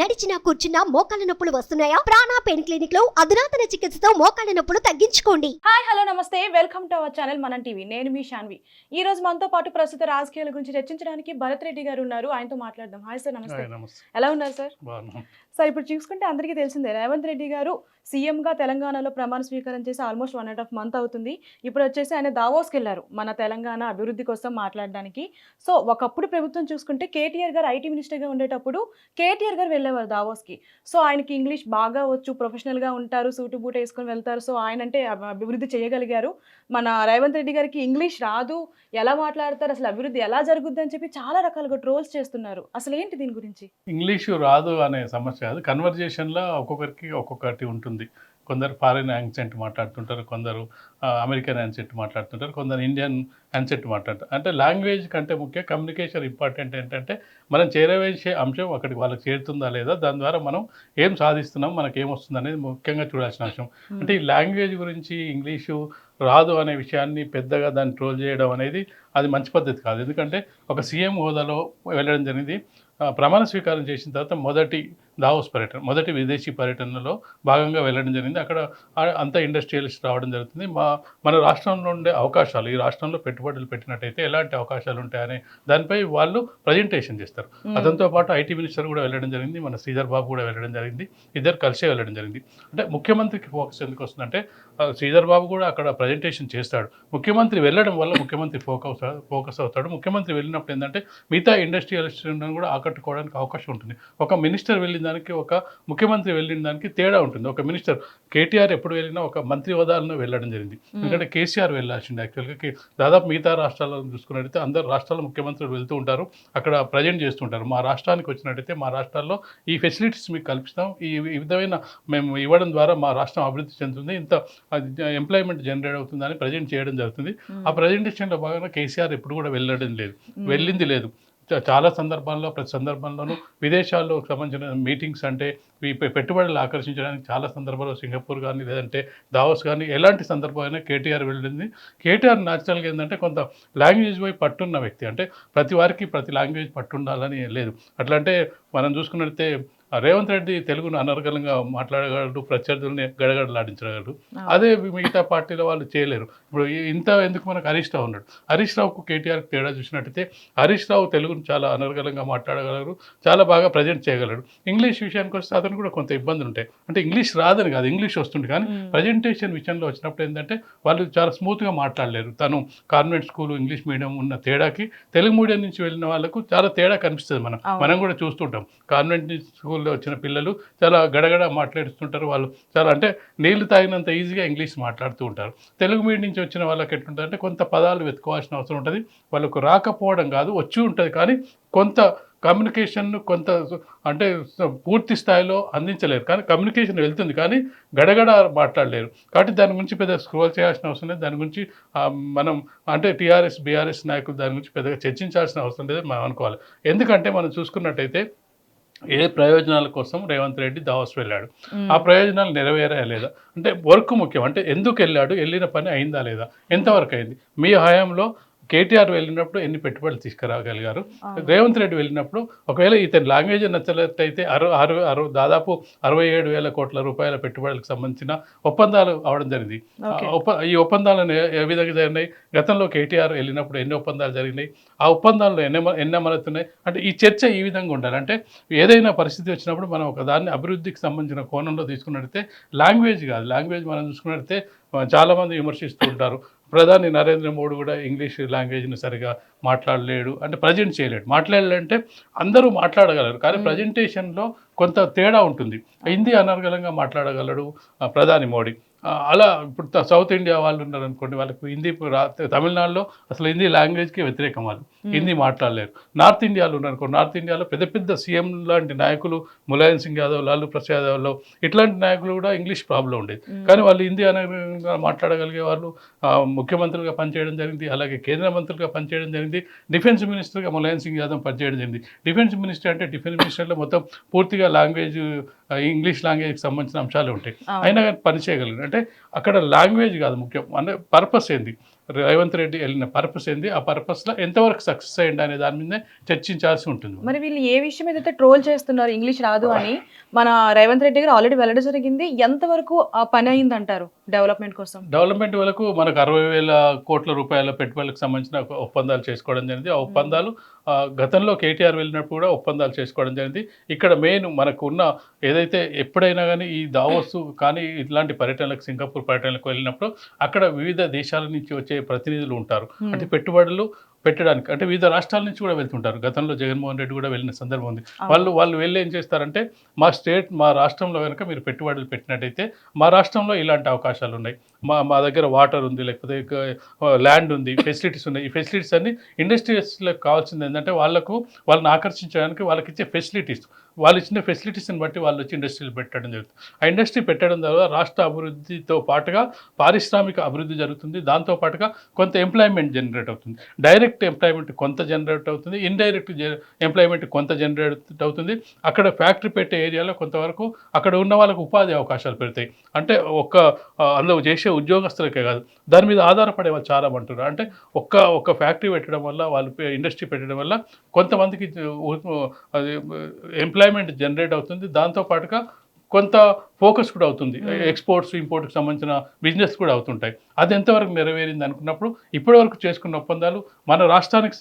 నడిచినా కూర్చున్నా మోకాళ్ళ నొప్పులు వస్తున్నాయా? ప్రాణా పెయిన్ క్లినిక్లో అధునాతన చికిత్సతో మోకాళ్ళ నొప్పులు తగ్గించుకోండి. హాయ్ హలో నమస్తే. Welcome to our channel Manam TV నేను మీ షాన్వి. ఈ రోజు మనతో పాటు ప్రస్తుత రాజకీయాల గురించి చర్చించడానికి భరత్ రెడ్డి గారు ఉన్నారు. ఆయనతో మాట్లాడదాం. Hi sir. నమస్తే. ఎలా ఉన్నారు సార్? సార్ ఇప్పుడు చూసుకుంటే అందరికీ తెలిసిందే రేవంత్ రెడ్డి గారు సీఎంగా తెలంగాణలో ప్రమాణ స్వీకారం చేసి almost one and half month అవుతుంది. ఇప్పుడు వచ్చేసి ఆయన దావోస్కి వెళ్ళారు మన తెలంగాణ అభివృద్ధి కోసం మాట్లాడడానికి. సో ఒకప్పుడు ప్రభుత్వం చూసుకుంటే కేటీఆర్ గారు ఐటీ మినిస్టర్గా ఉండేటప్పుడు కేటీఆర్ గారు వెళ్ళేవారు దావోస్కి. సో ఆయనకి ఇంగ్లీష్ బాగా వచ్చు ప్రొఫెషనల్గా ఉంటారు సూటు బూట వేసుకొని వెళ్తారు. సో ఆయన అంటే అభివృద్ధి చేయగలిగారు. మన రేవంత్ రెడ్డి గారికి ఇంగ్లీష్ రాదు ఎలా మాట్లాడతారు అసలు అభివృద్ధి ఎలా జరుగుద్ది అని చెప్పి చాలా రకాలుగా ట్రోల్స్ చేస్తున్నారు. అసలు ఏంటి దీని గురించి? ఇంగ్లీషు రాదు అనే సమస్య కాదు. కన్వర్జేషన్లో ఒక్కొక్కరికి ఒక్కొక్కటి ఉంటుంది. కొందరు ఫారిన్ యాక్సెంట్ మాట్లాడుతుంటారు కొందరు అమెరికన్ యాక్సెంట్ మాట్లాడుతుంటారు కొందరు ఇండియన్ యాక్సెంట్ మాట్లాడుతారు అంటే లాంగ్వేజ్ కంటే ముఖ్య కమ్యూనికేషన్ ఇంపార్టెంట్ ఏంటంటే మనం చేరవేసే అంశం అక్కడికి వాళ్ళకి చేరుతుందా లేదా దాని ద్వారా మనం ఏం సాధిస్తున్నాం మనకి ఏమొస్తుంది అనేది ముఖ్యంగా చూడాల్సిన అంశం. అంటే ఈ లాంగ్వేజ్ గురించి ఇంగ్లీషు రాదు అనే విషయాన్ని పెద్దగా దాన్ని ట్రోల్ చేయడం అనేది అది మంచి పద్ధతి కాదు. ఎందుకంటే ఒక సీఎం హోదాలో వెళ్ళడం జరిగింది. ప్రమాణ స్వీకారం చేసిన తర్వాత మొదటి దావోస్ పర్యటన మొదటి విదేశీ పర్యటనలో భాగంగా వెళ్ళడం జరిగింది. అక్కడ అంత ఇండస్ట్రియలిస్ట్ రావడం జరుగుతుంది. మా మన రాష్ట్రంలో ఉండే అవకాశాలు ఈ రాష్ట్రంలో పెట్టుబడులు పెట్టినట్టయితే ఎలాంటి అవకాశాలు ఉంటాయనే దానిపై వాళ్ళు ప్రజెంటేషన్ చేస్తారు. అతనితో పాటు ఐటీ మినిస్టర్ కూడా వెళ్ళడం జరిగింది మన శ్రీధర్ బాబు కూడా వెళ్ళడం జరిగింది ఇద్దరు కలిసే వెళ్ళడం జరిగింది. అంటే ముఖ్యమంత్రికి ఫోకస్ ఎందుకు వస్తుందంటే శ్రీధర్ బాబు కూడా అక్కడ ప్రజెంటేషన్ చేస్తాడు. ముఖ్యమంత్రి వెళ్ళడం వల్ల ముఖ్యమంత్రి ఫోకస్ ఫోకస్ అవుతాడు. ముఖ్యమంత్రి వెళ్ళినప్పుడు ఏంటంటే మిగతా ఇండస్ట్రియలిస్ట్ కూడా ఆకట్టుకోవడానికి అవకాశం ఉంటుంది. ఒక మినిస్టర్ వెళ్ళిన దానికి ఒక ముఖ్యమంత్రి వెళ్ళిన దానికి తేడా ఉంటుంది. ఒక మినిస్టర్ కేటీఆర్ ఎప్పుడు వెళ్ళినా ఒక మంత్రి హోదాలను వెళ్ళడం జరిగింది. ఎందుకంటే కేసీఆర్ వెళ్ళాల్సింది యాక్చువల్గా. దాదాపు మిగతా రాష్ట్రాలను చూసుకున్నట్టయితే అందరు రాష్ట్రాల ముఖ్యమంత్రులు వెళ్తూ ఉంటారు. అక్కడ ప్రజెంట్ చేస్తుంటారు మా రాష్ట్రానికి వచ్చినట్టయితే మా రాష్ట్రాల్లో ఈ ఫెసిలిటీస్ మీకు కల్పిస్తాం. ఈ విధమైన మేము ఇవ్వడం ద్వారా మా రాష్ట్రం అభివృద్ధి చెందుతుంది. ఇంత ఎంప్లాయ్మెంట్ జనరేట్ అవుతుందని ప్రజెంట్ చేయడం జరుగుతుంది. ఆ ప్రజెంటేషన్లో భాగంగా కేసీఆర్ ఎప్పుడు కూడా వెళ్ళడం లేదు. వెళ్ళింది లేదు. చాలా సందర్భాల్లో ప్రతి సందర్భంలోనూ విదేశాల్లో సంబంధించిన మీటింగ్స్ అంటే ఈ పెట్టుబడులు ఆకర్షించడానికి చాలా సందర్భాల్లో సింగపూర్ కానీ లేదంటే దావోస్ కానీ ఎలాంటి సందర్భమైనా కేటీఆర్ వెళ్ళింది. కేటీఆర్ న్యాచురల్గా ఏంటంటే కొంత లాంగ్వేజ్ పై పట్టున్న వ్యక్తి. అంటే ప్రతి వారికి ప్రతి లాంగ్వేజ్ పట్టుండాలని లేదు. అట్లా అంటే మనం చూసుకున్నట్లయితే రేవంత్ రెడ్డి తెలుగును అనర్గళంగా మాట్లాడగలడు ప్రత్యర్థుల్ని గడగడలాడించగలడు. అదే మిగతా పార్టీల వాళ్ళు చేయలేరు. ఇప్పుడు ఇంత ఎందుకు మనకు హరీష్ రావు ఉన్నాడు? హరీష్ రావుకు కేటీఆర్ తేడా చూసినట్టయితే హరీష్ రావు తెలుగును చాలా అనర్గళంగా మాట్లాడగలరు చాలా బాగా ప్రజెంట్ చేయగలరు ఇంగ్లీష్ విషయానికి వస్తే అతను కూడా కొంత ఇబ్బందులు ఉంటాయి. అంటే ఇంగ్లీష్ రాదని కాదు ఇంగ్లీష్ వస్తుంది కానీ ప్రజెంటేషన్ విషయంలో వచ్చినప్పుడు ఏంటంటే వాళ్ళు చాలా స్మూత్గా మాట్లాడలేరు. తను కాన్వెంట్ స్కూల్ ఇంగ్లీష్ మీడియం ఉన్న తేడాకి తెలుగు మీడియం నుంచి వెళ్ళిన వాళ్ళకు చాలా తేడా కనిపిస్తుంది మనం. మనం కూడా చూస్తుంటాం. కాన్వెంట్ స్కూల్లో వచ్చిన పిల్లలు చాలా గడగడ మాట్లాడుతుంటారు వాళ్ళు. చాలా అంటే నీళ్ళు తాగినంత ఈజీగా ఇంగ్లీష్ మాట్లాడుతూ ఉంటారు. తెలుగు మీడియం నుంచి వచ్చిన వాళ్ళకి ఎట్లుంటుంది కొంత పదాలు వెతుకోవాల్సిన అవసరం ఉంటుంది. వాళ్ళకు రాకపోవడం కాదు వచ్చి ఉంటుంది. కానీ కొంత కమ్యూనికేషన్ కొంత అంటే పూర్తి స్థాయిలో అందించలేరు. కానీ కమ్యూనికేషన్ వెళ్తుంది కానీ గడగడ మాట్లాడలేరు. కాబట్టి దాని గురించి పెద్ద స్క్రోల్ చేయాల్సిన అవసరం లేదు. దాని గురించి మనం అంటే టీఆర్ఎస్ బీఆర్ఎస్ నాయకులు దాని గురించి పెద్దగా చర్చించాల్సిన అవసరం లేదు మనం అనుకోవాలి. ఎందుకంటే మనం చూసుకున్నట్టయితే ఏ ప్రయోజనాల కోసం రేవంత్ రెడ్డి దావస్ వెళ్ళాడు? ఆ ప్రయోజనాలు నెరవేరా లేదా? అంటే వర్క్ ముఖ్యం. అంటే ఎందుకు వెళ్ళాడు? వెళ్ళిన పని అయిందా లేదా? ఎంతవరకు అయింది? మీ హయాంలో కేటీఆర్ వెళ్ళినప్పుడు ఎన్ని పెట్టుబడులు తీసుకురాగలిగారు? రేవంత్ రెడ్డి వెళ్ళినప్పుడు ఒకవేళ ఇతని లాంగ్వేజ్ నచ్చలేటైతే అరవై అరవై అరవై దాదాపు అరవై ఏడు వేల కోట్ల రూపాయల పెట్టుబడులకు సంబంధించిన ఒప్పందాలు అవడం జరిగింది. ఈ ఒప్పందాలను ఏ- విధంగా జరిగినాయి? గతంలో కేటీఆర్ వెళ్ళినప్పుడు ఎన్ని ఒప్పందాలు జరిగినాయి? ఆ ఒప్పందాల్లో ఎన్ని ఎన్ని అమలుతున్నాయి అంటే ఈ చర్చ ఈ విధంగా ఉండాలి. అంటే ఏదైనా పరిస్థితి వచ్చినప్పుడు మనం ఒక దాన్ని అభివృద్ధికి సంబంధించిన కోణంలో తీసుకున్నట్టయితే లాంగ్వేజ్ కాదు. లాంగ్వేజ్ మనం చూసుకున్నట్టయితే చాలామంది విమర్శిస్తూ ఉంటారు. ప్రధాని నరేంద్ర మోడీ కూడా ఇంగ్లీష్ లాంగ్వేజ్ని సరిగా మాట్లాడలేడు అంటే ప్రజెంట్ చేయలేడు. మాట్లాడాలంటే అందరూ మాట్లాడగలరు కానీ ప్రజెంటేషన్లో కొంత తేడా ఉంటుంది. హిందీ అనర్గళంగా మాట్లాడగలడు ప్రధాని మోడీ. అలా ఇప్పుడు సౌత్ ఇండియా వాళ్ళు ఉన్నారు అనుకోండి వాళ్ళకి హిందీ తమిళనాడులో అసలు హిందీ లాంగ్వేజ్కి వ్యతిరేకం వాళ్ళు. హిందీ మాట్లాడలేరు. నార్త్ ఇండియాలో ఉన్నారు అనుకో నార్త్ ఇండియాలో పెద్ద పెద్ద సీఎం లాంటి నాయకులు ములాయం సింగ్ యాదవ్ లాలూ ప్రసాద్ యాదవ్లో ఇట్లాంటి నాయకులు కూడా ఇంగ్లీష్ ప్రాబ్లం ఉండేది. కానీ వాళ్ళు హిందీ అనర్గళంగా మాట్లాడగలిగే వాళ్ళు ముఖ్యమంత్రులుగా పనిచేయడం జరిగింది అలాగే కేంద్ర మంత్రులుగా పనిచేయడం జరిగింది డిఫెన్స్ మినిస్టర్గా ములాయం సింగ్ యాదవ్ పనిచేయడం జరిగింది. డిఫెన్స్ మినిస్టర్ అంటే డిఫెన్స్ మినిస్టర్లో మొత్తం పూర్తిగా లాంగ్వేజ్ ఇంగ్లీష్ లాంగ్వేజ్కి సంబంధించిన అంశాలు ఉంటాయి. అయినా కానీ పని చేయగలిగారు అంటే అక్కడ లాంగ్వేజ్ కాదు ముఖ్యం. అంటే పర్పస్ ఏంది? రేవంత్ రెడ్డి వెళ్ళిన పర్పస్ ఏంది? ఆ పర్పస్లో ఎంతవరకు సక్సెస్ అయ్యింది అనే దాని మీదే చర్చించాల్సి ఉంటుంది. మరి వీళ్ళు ఏ విషయం ఏదైతే ట్రోల్ చేస్తున్నారు ఇంగ్లీష్ రాదు అని మన రేవంత్ రెడ్డి గారు ఆల్రెడీ వెళ్ళడం జరిగింది ఎంతవరకు ఆ పని అయింది అంటారు డెవలప్మెంట్ కోసం? డెవలప్మెంట్ వరకు మనకు అరవై వేల కోట్ల రూపాయల పెట్టుబడులకు సంబంధించిన ఒక ఒప్పందాలు చేసుకోవడం జరిగింది. ఆ ఒప్పందాలు గతంలో కేటీఆర్ వెళ్ళినప్పుడు కూడా ఒప్పందాలు చేసుకోవడం జరిగింది. ఇక్కడ మెయిన్ మనకు ఉన్న ఏదైతే ఎప్పుడైనా కానీ ఈ దావోస్ కానీ ఇట్లాంటి పర్యటనలకు సింగపూర్ పర్యటనలకు వెళ్ళినప్పుడు అక్కడ వివిధ దేశాల నుంచి వచ్చే ప్రతినిధులు ఉంటారు. అంటే పెట్టుబడులు పెట్టడానికి. అంటే వివిధ రాష్ట్రాల నుంచి కూడా వెళ్తుంటారు. గతంలో జగన్మోహన్ రెడ్డి కూడా వెళ్ళిన సందర్భం ఉంది. వాళ్ళు వాళ్ళు వెళ్ళి ఏం చేస్తారంటే మా స్టేట్ మా రాష్ట్రంలో కనుక మీరు పెట్టుబడులు పెట్టినట్టయితే మా రాష్ట్రంలో ఇలాంటి అవకాశాలు ఉన్నాయి. మా మా దగ్గర వాటర్ ఉంది లేకపోతే ల్యాండ్ ఉంది ఫెసిలిటీస్ ఉన్నాయి. ఈ ఫెసిలిటీస్ అన్ని ఇండస్ట్రీస్లకు కావాల్సింది ఏంటంటే వాళ్ళకు వాళ్ళని ఆకర్షించడానికి వాళ్ళకి ఇచ్చే ఫెసిలిటీస్. వాళ్ళు ఇచ్చిన ఫెసిలిటీస్ని బట్టి వాళ్ళు వచ్చి ఇండస్ట్రీలు పెట్టడం జరుగుతుంది. ఆ ఇండస్ట్రీ పెట్టడం ద్వారా రాష్ట్ర అభివృద్ధితో పాటుగా పారిశ్రామిక అభివృద్ధి జరుగుతుంది. దాంతో పాటుగా కొంత ఎంప్లాయ్మెంట్ జనరేట్ అవుతుంది. డైరెక్ట్ ఎంప్లాయ్మెంట్ కొంత జనరేట్ అవుతుంది ఇండైరెక్ట్ ఎంప్లాయ్మెంట్ కొంత జనరేట్ అవుతుంది. అక్కడ ఫ్యాక్టరీ పెట్టే ఏరియాలో కొంతవరకు అక్కడ ఉన్న వాళ్ళకు ఉపాధి అవకాశాలు పెడతాయి. అంటే ఒక్క అందులో చేసే ఉద్యోగస్తులకే కాదు దాని మీద ఆధారపడే వాళ్ళు చాలా అంటున్నారు అంటే ఒక్క ఒక్క ఫ్యాక్టరీ పెట్టడం వల్ల వాళ్ళు ఇండస్ట్రీ పెట్టడం వల్ల కొంతమందికి ఎంప్లాయ్మెంట్ జనరేట్ అవుతుంది. దాంతో పాటుగా కొంత ఫోకస్ కూడా అవుతుంది. ఎక్స్పోర్ట్స్ ఇంపోర్ట్కి సంబంధించిన బిజినెస్ కూడా అవుతుంటాయి. అది ఎంతవరకు నెరవేరింది అనుకున్నప్పుడు ఇప్పటివరకు చేసుకున్న ఒప్పందాలు మన రాష్ట్రానికి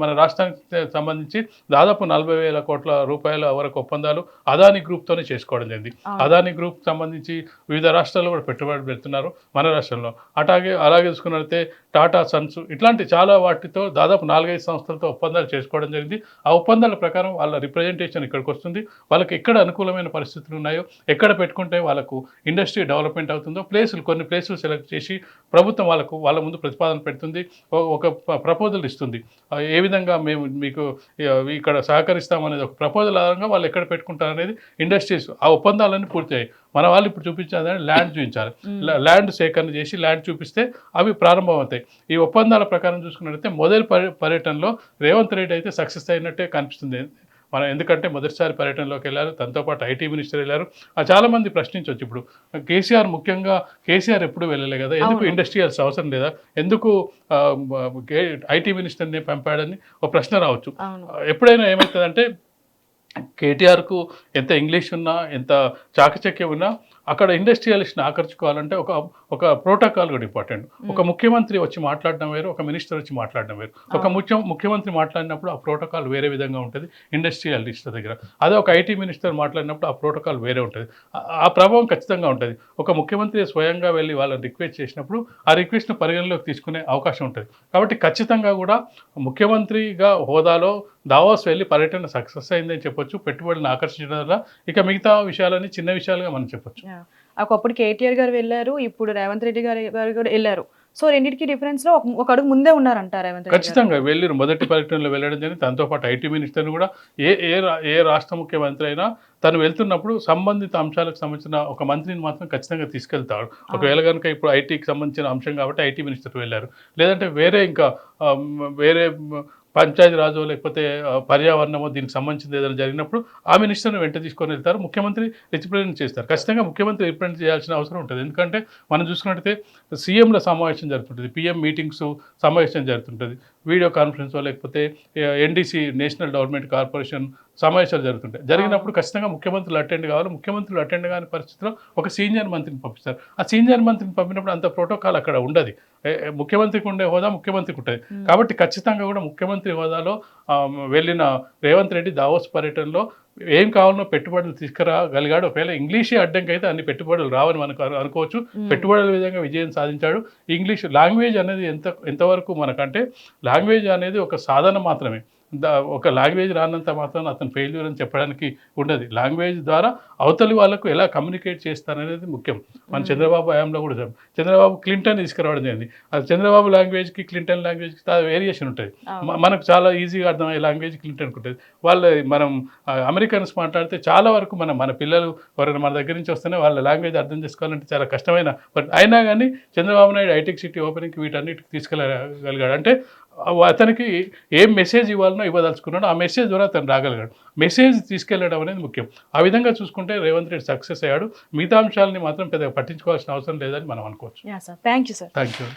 మన రాష్ట్రానికి సంబంధించి దాదాపు నలభై వేల కోట్ల రూపాయల వరకు ఒప్పందాలు అదాని గ్రూప్తోనే చేసుకోవడం జరిగింది. అదాని గ్రూప్ సంబంధించి వివిధ రాష్ట్రాల్లో కూడా పెట్టుబడి పెడుతున్నారు మన రాష్ట్రంలో. అట్లాగే అలాగే చూసుకున్నట్లయితే టాటా సన్స్ ఇట్లాంటి చాలా వాటితో దాదాపు నాలుగైదు సంస్థలతో ఒప్పందాలు చేసుకోవడం జరిగింది. ఆ ఒప్పందాల ప్రకారం వాళ్ళ రిప్రజెంటేషన్ ఇక్కడికి వస్తుంది. వాళ్ళకి ఎక్కడ అనుకూలమైన పరిస్థితులు ఉన్నాయో ఎక్కడ పెట్టుకుంటే వాళ్ళకు ఇండస్ట్రీ డెవలప్మెంట్ అవుతుందో ప్లేసులు కొన్ని ప్లేసులు సెలెక్ట్ చేసి ప్రభుత్వం వాళ్ళకు వాళ్ళ ముందు ప్రతిపాదన పెడుతుంది ఒక ప్రపోజల్ ఇస్తుంది. ఏ విధంగా మేము మీకు ఇక్కడ సహకరిస్తాం అనేది ఒక ప్రపోజల్ ఆధారంగా వాళ్ళు ఎక్కడ పెట్టుకుంటారు అనేది ఇండస్ట్రీస్ ఆ ఒప్పందాలన్నీ పూర్తయ్యాయి. మన వాళ్ళు ఇప్పుడు చూపించాలని ల్యాండ్ చూపించాలి. ల్యాండ్ సేకరణ చేసి ల్యాండ్ చూపిస్తే అవి ప్రారంభం అవుతాయి ఈ ఒప్పందాల ప్రకారం చూసుకున్నట్లయితే మొదటి పర్య పర్యటనలో రేవంత్ రెడ్డి అయితే సక్సెస్ అయినట్టే కనిపిస్తుంది. మనం ఎందుకంటే మొదటిసారి పర్యటనలోకి వెళ్ళారు తనతో పాటు ఐటీ మినిస్టర్ వెళ్ళారు. ఆ చాలా మంది ప్రశ్నించవచ్చు ఇప్పుడు. కేసీఆర్ ముఖ్యంగా కేసీఆర్ ఎప్పుడు వెళ్ళలే కదా? ఎందుకు. ఇండస్ట్రియల్స్ అవసరం లేదా? ఎందుకు ఐటీ మినిస్టర్ని పంపాడని ఒక ప్రశ్న రావచ్చు. ఎప్పుడైనా ఏమవుతుందంటే కేటీఆర్కు ఎంత ఇంగ్లీష్ ఉన్నా ఎంత చాకచక్యం ఉన్నా అక్కడ ఇండస్ట్రియలిస్ట్ని ఆకర్షుకోవాలంటే ఒక ఒక ప్రోటోకాల్ కూడా ఇంపార్టెంట్. ఒక ముఖ్యమంత్రి వచ్చి మాట్లాడడం వేరు ఒక మినిస్టర్ వచ్చి మాట్లాడడం వేరు. ఒక ముఖ్య ముఖ్యమంత్రి మాట్లాడినప్పుడు ఆ ప్రోటోకాల్ వేరే విధంగా ఉంటుంది ఇండస్ట్రియలిస్ట్ దగ్గర. అదే ఒక ఐటీ మినిస్టర్ మాట్లాడినప్పుడు ఆ ప్రోటోకాల్ వేరే ఉంటుంది. ఆ- ఆ ప్రభావం ఖచ్చితంగా ఉంటుంది. ఒక ముఖ్యమంత్రి స్వయంగా వెళ్ళి వాళ్ళని రిక్వెస్ట్ చేసినప్పుడు ఆ రిక్వెస్ట్ను పరిగణలోకి తీసుకునే అవకాశం ఉంటుంది. కాబట్టి ఖచ్చితంగా కూడా ముఖ్యమంత్రిగా హోదాలో దావాస్ వెళ్ళి పర్యటన సక్సెస్ అయిందని చెప్పొచ్చు పెట్టుబడులను ఆకర్షించడం వల్ల ఇక మిగతా విషయాలని చిన్న విషయాలుగా మనం చెప్పొచ్చు. ఒకప్పుడు కేటీఆర్ గారు వెళ్ళారు ఇప్పుడు రేవంత్ రెడ్డి గారు గారు కూడా వెళ్ళారు. సో రెండింటికి డిఫరెన్స్లో ఒక- అడుగు ముందే ఉన్నారంట రేవంత్. ఖచ్చితంగా వెళ్ళిరు. మొదటి పర్యటనలో వెళ్ళడం జరిగింది. దాంతో పాటు ఐటీ మినిస్టర్ని కూడా ఏ ఏ ఏ రాష్ట్ర ముఖ్యమంత్రి అయినా తను వెళ్తున్నప్పుడు సంబంధిత అంశాలకు సంబంధించిన ఒక మంత్రిని మాత్రం ఖచ్చితంగా తీసుకెళ్తాడు. ఒకవేళ కనుక ఇప్పుడు ఐటీకి సంబంధించిన అంశం కాబట్టి ఐటీ మినిస్టర్ వెళ్ళారు. లేదంటే వేరే ఇంకా వేరే పంచాయతీ రాజు లేకపోతే పర్యావరణమో దీనికి సంబంధించింది ఏదైనా జరిగినప్పుడు ఆ మినిస్టర్ని వెంట తీసుకొని వెళ్తారు. ముఖ్యమంత్రి రిప్రజెంట్ చేస్తారు. ఖచ్చితంగా ముఖ్యమంత్రి రిప్రజెంట్ చేయాల్సిన అవసరం ఉంటుంది. ఎందుకంటే మనం చూసుకున్నట్టయితే సీఎంల సమావేశం జరుగుతుంటుంది. పిఎం మీటింగ్స్ సమావేశం జరుగుతుంటుంది. వీడియో కాన్ఫరెన్స్ లేకపోతే ఎన్డీసీ నేషనల్ డెవలప్మెంట్ కార్పొరేషన్ సమావేశాలు జరుగుతుంటాయి. జరిగినప్పుడు ఖచ్చితంగా ముఖ్యమంత్రులు అటెండ్ కావాలి. ముఖ్యమంత్రులు అటెండ్ కాని పరిస్థితిలో ఒక సీనియర్ మంత్రిని పంపిస్తారు. ఆ సీనియర్ మంత్రిని పంపినప్పుడు అంత ప్రోటోకాల్ అక్కడ ఉండదు. ముఖ్యమంత్రికి ఉండే హోదా ముఖ్యమంత్రికి ఉంటుంది. కాబట్టి ఖచ్చితంగా కూడా ముఖ్యమంత్రి హోదాలో వెళ్ళిన రేవంత్ రెడ్డి దావోస్ పర్యటనలో ఏం కావాలనో పెట్టుబడులు తీసుకురాగలిగాడు. ఒకవేళ ఇంగ్లీషే అడ్డంకి అయితే అన్ని పెట్టుబడులు రావని మనకు అను- అనుకోవచ్చు. పెట్టుబడుల విధంగా విజయం సాధించాడు. ఇంగ్లీష్ లాంగ్వేజ్ అనేది ఎంత ఎంతవరకు మనకంటే లాంగ్వేజ్ అనేది ఒక సాధన మాత్రమే. ఒక లాంగ్వేజ్ రానంత మాత్రం అతను ఫెయిల్యూర్ అని చెప్పడానికి ఉండదు. లాంగ్వేజ్ ద్వారా అవతలి వాళ్ళకు ఎలా కమ్యూనికేట్ చేస్తారనేది ముఖ్యం. మన. చంద్రబాబు హయాంలో కూడా చంద్రబాబు క్లింటన్ తీసుకురావడం జరిగింది. అది చంద్రబాబు లాంగ్వేజ్కి క్లింటన్ లాంగ్వేజ్కి వేరియేషన్ ఉంటుంది మనకు చాలా ఈజీగా అర్థమయ్యే లాంగ్వేజ్ క్లింటన్కి ఉంటుంది వాళ్ళ మనం అమెరికన్స్ మాట్లాడితే చాలా వరకు మన మన పిల్లలు ఎవరైనా మన దగ్గర నుంచి వస్తేనే వాళ్ళ లాంగ్వేజ్ అర్థం చేసుకోవాలంటే చాలా కష్టమైన బట్ అయినా కానీ చంద్రబాబు నాయుడు ఐటెక్ సిటీ ఓపెనింగ్కి వీటన్నిటికి తీసుకెళ్ళగలిగాడు. అంటే అతనికి ఏం మెసేజ్ ఇవ్వాలనో ఇవ్వదలుచుకున్నాడో ఆ మెసేజ్ ద్వారా అతను రాగలిగాడు. మెసేజ్ తీసుకెళ్ళడం అనేది ముఖ్యం. ఆ విధంగా చూసుకుంటే రేవంత్ రెడ్డి సక్సెస్ అయ్యాడు. మిగతా అంశాలని మాత్రం పెద్దగా పట్టించుకోవాల్సిన అవసరం లేదని మనం అనుకోవచ్చు. Thank you sir thank you